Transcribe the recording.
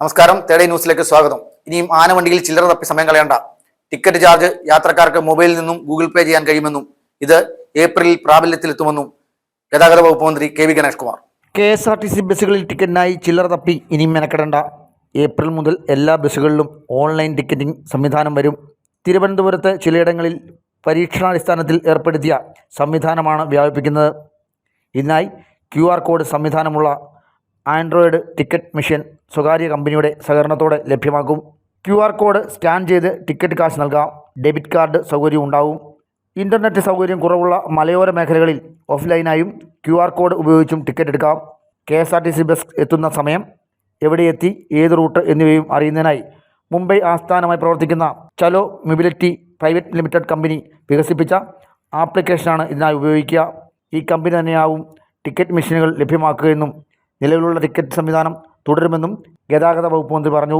നമസ്കാരം. തേടേ ന്യൂസിലേക്ക് സ്വാഗതം. ഇനിയും ആനവണ്ടിയിൽ ചില്ലറ തപ്പി സമയം കളയണ്ട. ടിക്കറ്റ് ചാർജ് യാത്രക്കാർക്ക് മൊബൈലിൽ നിന്നും ഗൂഗിൾ പേ ചെയ്യാൻ കഴിയുമെന്നും ഇത് ഏപ്രിലിൽ പ്രാബല്യത്തിലെത്തുമെന്നും ഗതാഗത വകുപ്പ് മന്ത്രി K V Ganesh Kumar. K S R T C ബസ്സുകളിൽ ടിക്കറ്റിനായി ചില്ലറ തപ്പി ഇനിയും മെനക്കെടേണ്ട. ഏപ്രിൽ മുതൽ എല്ലാ ബസ്സുകളിലും ഓൺലൈൻ ടിക്കറ്റിംഗ് സംവിധാനം വരും. തിരുവനന്തപുരത്ത് ചിലയിടങ്ങളിൽ പരീക്ഷണാടിസ്ഥാനത്തിൽ ഏർപ്പെടുത്തിയ സംവിധാനമാണ് വ്യാപിപ്പിക്കുന്നത്. ഇതിനായി ക്യു കോഡ് സംവിധാനമുള്ള ആൻഡ്രോയിഡ് ടിക്കറ്റ് മെഷീൻ സ്വകാര്യ കമ്പനിയുടെ സഹകരണത്തോടെ ലഭ്യമാക്കും ക്യു ആർ കോഡ് സ്കാൻ ചെയ്ത് ടിക്കറ്റ് കാശ് നൽകാം. ഡെബിറ്റ് കാർഡ് സൗകര്യം ഉണ്ടാവും. ഇന്റർനെറ്റ് സൗകര്യം കുറവുള്ള മലയോര മേഖലകളിൽ ഓഫ്ലൈനായും ക്യു ആർ കോഡ് ഉപയോഗിച്ചും ടിക്കറ്റ് എടുക്കാം. K S R T C bus എത്തുന്ന സമയം എവിടെ എത്തി ഏത് റൂട്ട് എന്നിവയും അറിയുന്നതിനായി മുംബൈ ആസ്ഥാനമായി പ്രവർത്തിക്കുന്ന Chalo mobility private limited company വികസിപ്പിച്ച ആപ്ലിക്കേഷനാണ് ഇതിനായി ഉപയോഗിക്കുക. ഈ കമ്പനി തന്നെയാവും ടിക്കറ്റ് മെഷീനുകൾ ലഭ്യമാക്കുകയെന്നും നിലവിലുള്ള ടിക്കറ്റ് സംവിധാനം തുടരുമെന്നും ഗതാഗത വകുപ്പ് മന്ത്രി പറഞ്ഞു.